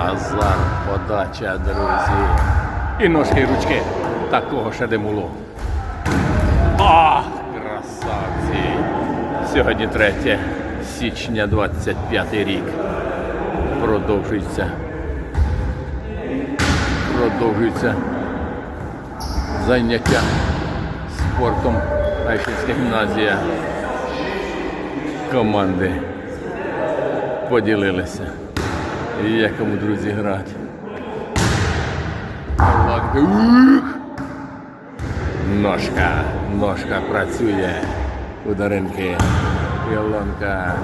Назар, подача, друзі. І ножки, і ручки. Такого ще не. Ах, красавці! Сьогодні 3 січня 25 рік. Продовжується. Продовжується заняття спортом Айшинська гімназія. Команди поділилися. І є кому друзі грати. Ножка, ножка працює. Ударинки. Ялонка.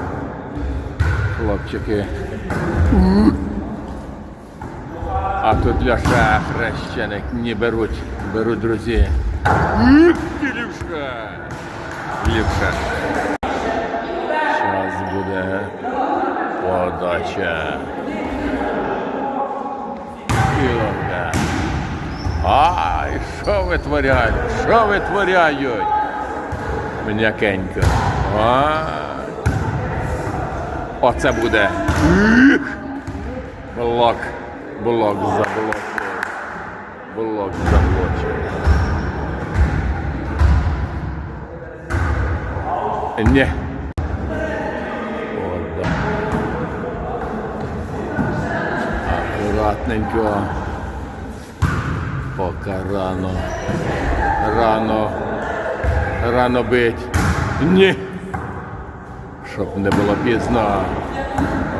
Хлопчики. А тут Ляша хрещеник не беруть, беруть друзі. Ти! Лівша. Зараз буде подача. Ай, що витворяють? Що витворяють? М'якенько. Оце буде. Блок. Блок заблочив. Блок заблочив. Ні. О, да. Акуратненько. Поки рано. Рано. Рано бить. Ні. Щоб не було пізно.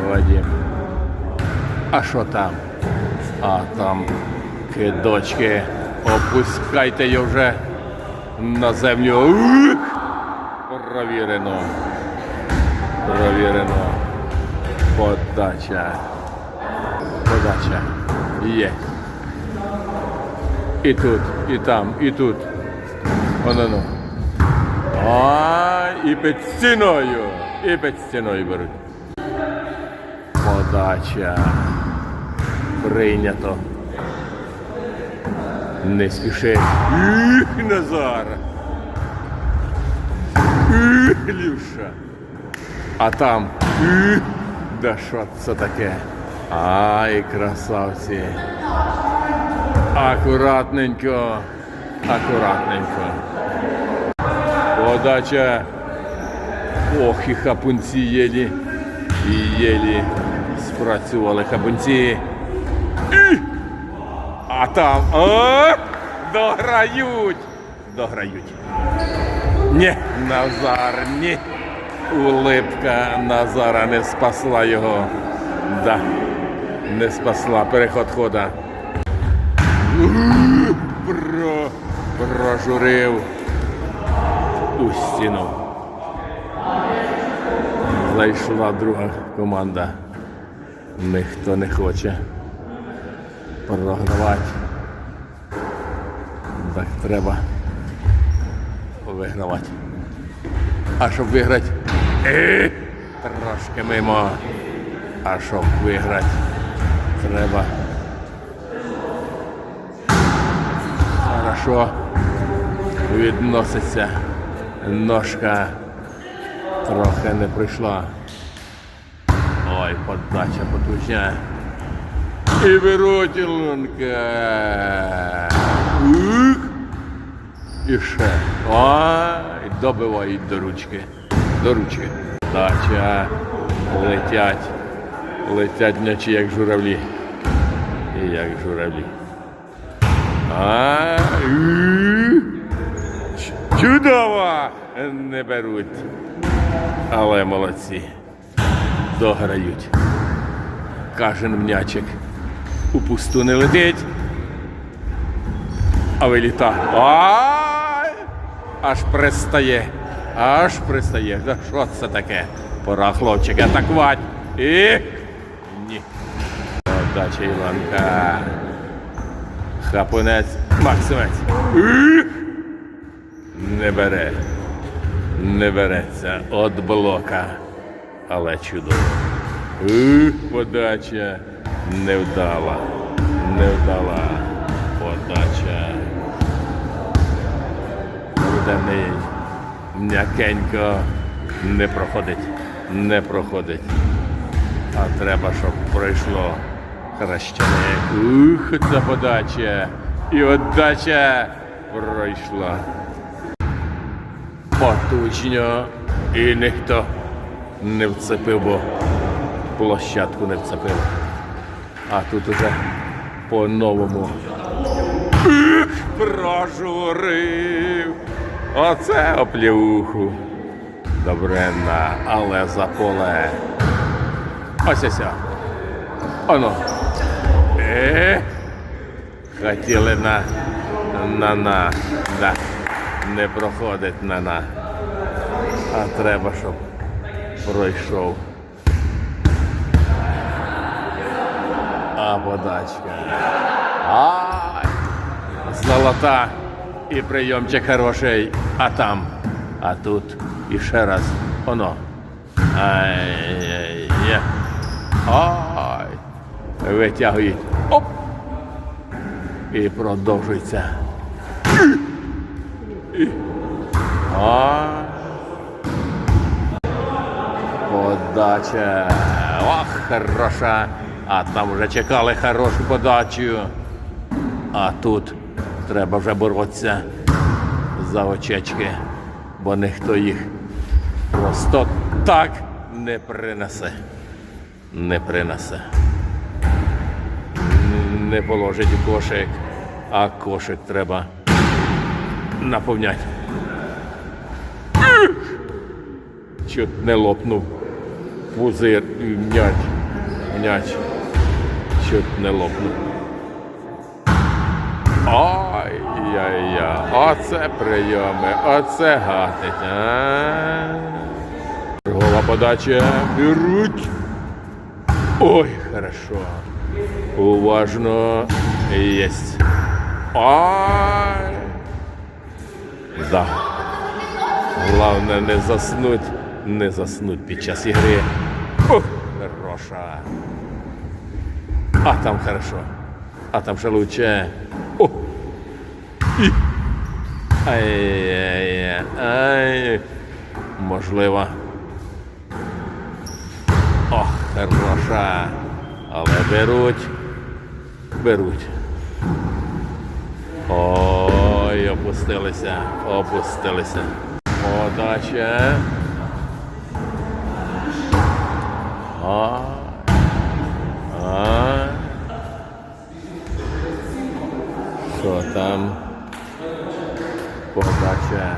Вадим. А що там? А там кидочки. Опускайте його вже на землю. Провірено. Провірено. Подача. Подача. Є. І тут, і там, і тут. Воно. А, і під стіною. І під стіною беруть. Подача. Прийнято. Не спіши. Їх, Назар. Їх, Лівша. А там. Їх. Да що це таке? Ай, красавці. Акуратненько. Акуратненько. Подача. Ох, і хапунці єлі. І єлі спрацювали хапунці. І! А там. О! Дограють! Дограють. Ні, Назар, ні. Улипка Назара не спасла його. Да. Не спасла переход хода. Про, прожурив у стіну. Зайшла друга команда. Ніхто не хоче програвати. Так треба вигравати. А щоб виграти, е, трошки мимо. А щоб виграти, треба. Хорошо відноситься. Ножка трохи не прийшла. Ой, подача потужня. І беруть Ілонка. Ух. І ще. Ой, добивають до ручки. До ручки. Дача. Летять. Летять м'ячі, як журавлі. І як журавлі. А. Чудово! Не беруть. Але молодці. Дограють. Кожен м'ячик у пусту не летить. А виліта. Ай! Аж пристає. Аж пристає. Да Що це таке? Пора хлопчики атакувати. І. Ні. Подача Іванка. Хапунець. Максимець. Не бере. Не береться от блока. Але чудово. Подача невдала. Невдала подача. Не м'якенько не проходить. Не проходить. А треба, щоб пройшло Хрещеник. Ух, це подача. І отдача пройшла. Потужно. І ніхто не вцепив, бо площадку не вцепив. А тут уже по-новому. Прожурив. Оце оплюху. Добренна, але за поле. Ось. ось. Оно. Хотіли на на на. Да. Не проходить на на. А треба, щоб пройшов. А подачка. Ай! Золота і прийомчик хороший. А там. А тут і ще раз. Оно. Ай-яй-яй. Витягують. Оп. І продовжується. Ай. Подача. Ох, хороша. А там вже чекали хорошу подачу. А тут треба вже боротися за очечки, бо ніхто їх просто так не принесе. Не принесе. Не положить у кошик, а кошик треба наповняти. Чуть не лопнув пузир м'яч. М'яч. Чуть не лопнув. Ай-яй-яй. Оце прийоми, оце гатить. А? Торгова подача. Беруть. Ой, хорошо. Уважно. Есть. Ай. Да. Главное не заснуть. Не заснуть під час ігри. Хороша. А там хорошо. А там ще лучше. О! І. Ай-яй-яй. Ай. Можливо. Ох, хороша. Але беруть. Беруть. Ой, опустилися. Опустилися. Подача. А. А. Що там? Подача.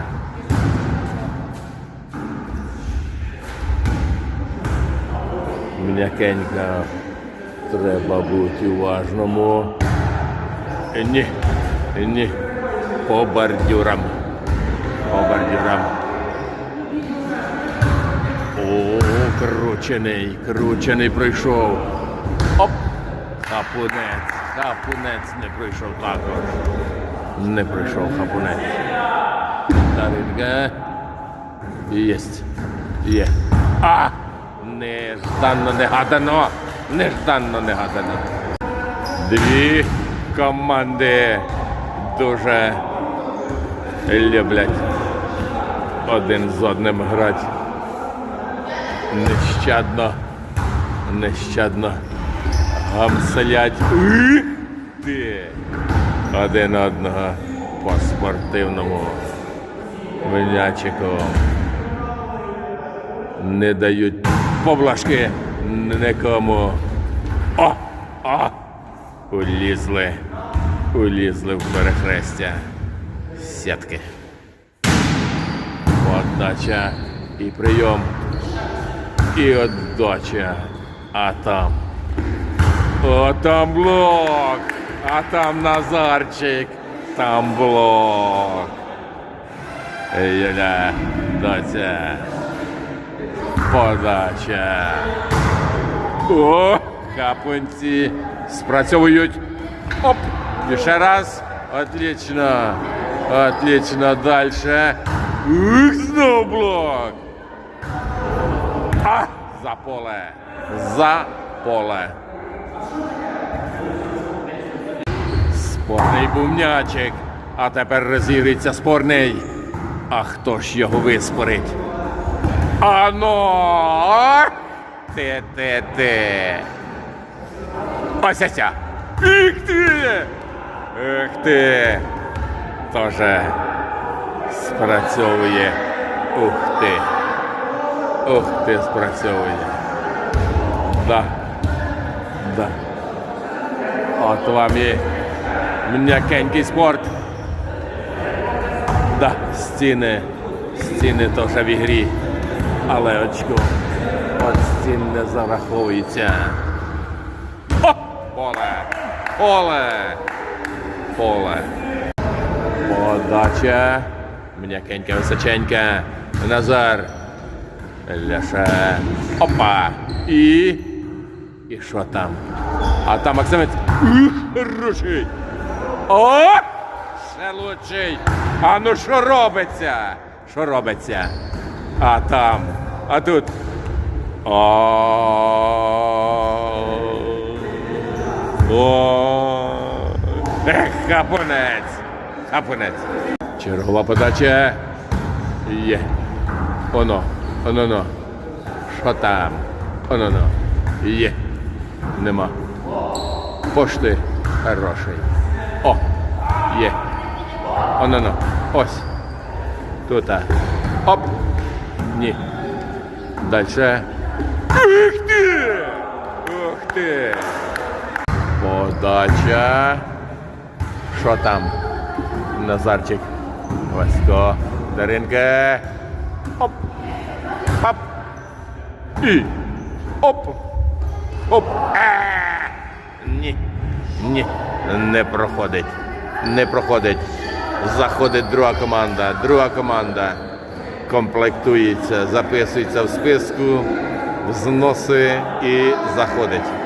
М'якенька. Треба бути уважному. Е, Ні. Е, Ні. По бордюрам. По бордюрам. О, кручений, кручений пройшов. Оп! Хапунець, хапунець не пройшов також. Не пройшов хапунець. Таринка. Єсть. Є. А! Нежданно негадано. Нежданно негадано. Дві команди дуже люблять один з одним грати. Нещадно, нещадно гамселять. Ти! Один одного по спортивному м'ячику. Не дають поблажки нікому. О! О! Улізли. Улізли в перехрестя сітки. Подача і прийом. І отдача. А там. О, там блок. А там Назарчик. Там блок. Юля, доця. Подача. О, капунці спрацьовують. Оп! І ще раз. Отлично. Отлично. Дальше. Ух, знов блок. А, за поле. За поле. Спорний був м'ячик. А тепер розігрується спорний. А хто ж його виспорить? Ано! Ти, ця. Ух ти! Ух ти! Тоже спрацьовує. Ух ти. Ух ти, спрацьовує. Да. Да. От вам і м'якенький спорт. Да, стіни. Стіни теж в ігрі. Але очко. От стін не зараховується. Поле! Поле! Поле. Подача. М'якенька, височенька. Назар. Ляше. Опа. І. І що там? А там Максимець. Хороший. О! Ще лучший. А ну що робиться? Що робиться? А там. А тут. О. О. Ех, хапунець. Хапунець. Чергова подача. Є. Оно. Оно. оно. Що там? Оно. оно. Є. Нема. Пошти хороший. О. Є. Оно. оно. Ось. Тут. Оп. Ні. Дальше. Ух ти! Ух ти! Подача. Що там? Назарчик. Васько. Даринка. Оп. Оп. І. Оп. Оп. А! Ні. Ні. Не проходить. Не проходить. Заходить друга команда. Друга команда комплектується, записується в списку, взноси і заходить.